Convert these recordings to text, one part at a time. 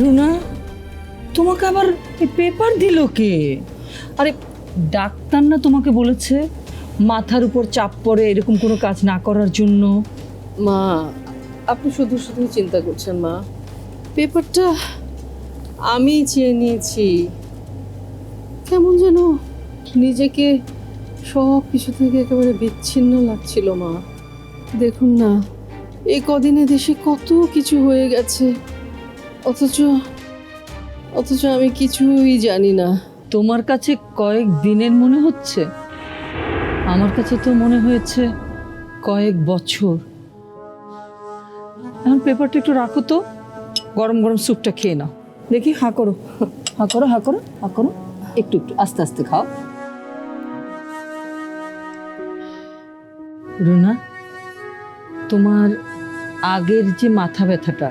রুনা, তোমাকে আবার পেপার দিল কে? আরে, ডাক্তার না তোমাকে বলেছে মাথার উপর চাপ পড়ে এরকম কোনো কাজ না করার জন্য? মা, আপনি শুধু শুধু চিন্তা করছেন মা। পেপারটা আমি চেয়ে নিয়েছি। কেমন যেন নিজেকে সব কিছু থেকে একেবারে বিচ্ছিন্ন লাগছিল মা। দেখুন না, এই কদিনে দেশে কত কিছু হয়ে গেছে। অথচ অথচ আমি কিছুই জানি না। তোমার কাছে কয়েক দিনের মনে হচ্ছে? আমার কাছে তো মনে হয়েছে কয়েক বছর। এখন পেপারটা একটু রাখো তো। গরম গরম স্যুপটা খেয়ে নাও। দেখি, হাঁ করো। হাঁ করো হাঁ করো হাঁ করো। একটু একটু, আস্তে আস্তে খাও। রুনা, তোমার আগের যে মাথা ব্যথাটা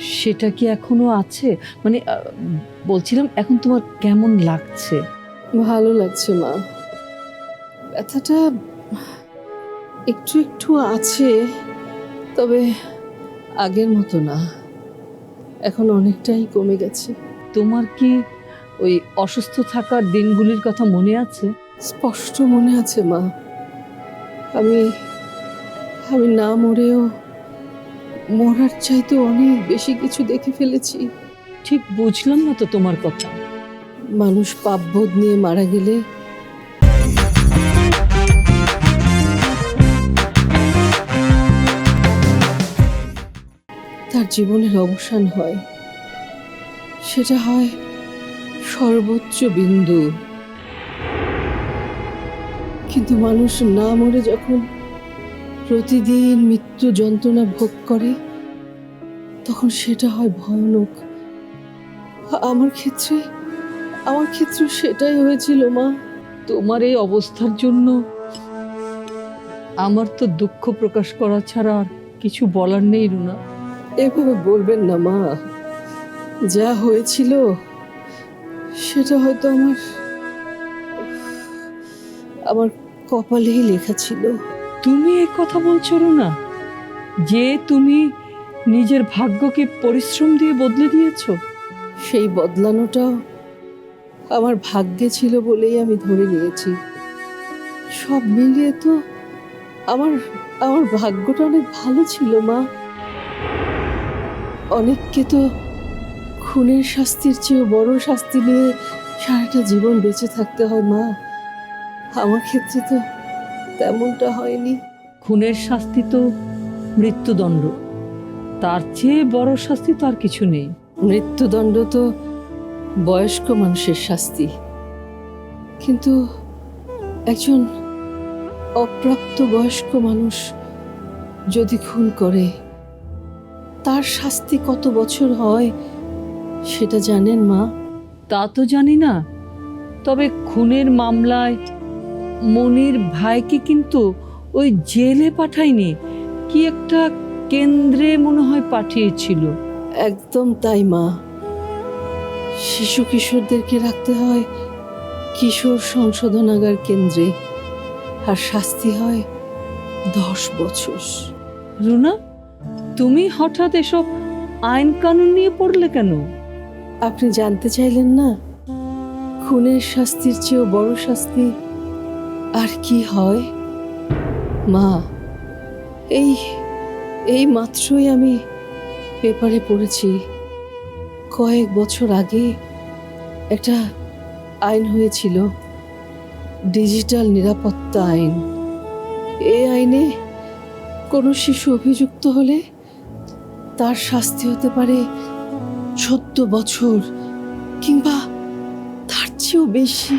সেটা কি এখনও আছে? মানে বলছিলাম এখন তোমার কেমন লাগছে? ভালো লাগছে মা। ব্যথাটা একটু একটু আছে তবে আগের মতো না। এখন অনেকটাই কমে গেছে। তোমার কি ওই অসুস্থ থাকার দিনগুলির কথা মনে আছে? স্পষ্ট মনে আছে মা। আমি আমি না মরেও মরার চাইতে অনেক বেশি কিছু দেখে ফেলেছি। ঠিক বুঝলাম না তো তোমার কথা। মানুষ পাপবোধ নিয়ে মারা গেলে তার জীবনের অবসান হয়। সেটা হয় সর্বোচ্চ বিন্দু কিন্তু মানুষ না মরে যখন প্রতিদিন মৃত্যু যন্ত্রণা ভোগ করে তখন সেটা হয় ভয়ানক। আমার ক্ষেত্রে আমার ক্ষেত্রে সেটাই হয়েছিল মা। তোমার এই অবস্থার জন্য আমার তো দুঃখ প্রকাশ করা ছাড়া আর কিছু বলার নেই রুনা। এভাবে বলবেন না মা। যা হয়েছিল সেটা হয়তো আমার আমার কপালেই লেখা ছিল। তুমি এই কথা বলছো, রুনা? যে তুমি নিজের ভাগ্যকে পরিশ্রম দিয়ে বদলে দিয়েছ? সেই বদলানোটাও আমার ভাগ্যে ছিল বলেই আমি ধরে নিয়েছি। সব মিলিয়ে তো আমার আমার ভাগ্যটা অনেক ভালো ছিল, মা। অনেককে তো খুনের শাস্তির চেয়েও বড় শাস্তি নিয়ে সারাটা জীবন বেঁচে থাকতে হয়, মা। আমার ক্ষেত্রে তো তেমনটা হয়নি। খুনের শাস্তি তো মৃত্যুদণ্ড। তার চেয়ে বড় শাস্তি তো আর কিছু নেই। মৃত্যুদণ্ড তো বয়স্ক মানুষের শাস্তি। কিন্তু একজন অপ্রাপ্ত বয়স্ক মানুষ যদি খুন করে তার শাস্তি কত বছর হয় সেটা জানেন মা? তা তো জানি না। তবে খুনের মামলায় মনির ভাইকে কিন্তু ওই জেলে পাঠায়নি কি একটা কেন্দ্রে মনে হয় পাঠিয়েছিল। একদম তাই মা। শিশু কিশোরদেরকে রাখতে হয় কিশোর সংশোধনাগার কেন্দ্রে আর শাস্তি হয় দশ বছর। রুনা তুমি হঠাৎ এসব আইন কানুন নিয়ে পড়লে কেন? আপনি জানতে চাইলেন না? খুনের শাস্তির চেয়েও বড় শাস্তি আর কি হয়? মা, এই এই মাত্রই আমি পেপারে পড়েছি। কয়েক বছর আগে একটা আইন হয়েছিল, ডিজিটাল নিরাপত্তা আইন। এই আইনে কোনো শিশু অভিযুক্ত হলে তার শাস্তি হতে পারে চোদ্দ বছর কিংবা তার চেয়েও বেশি।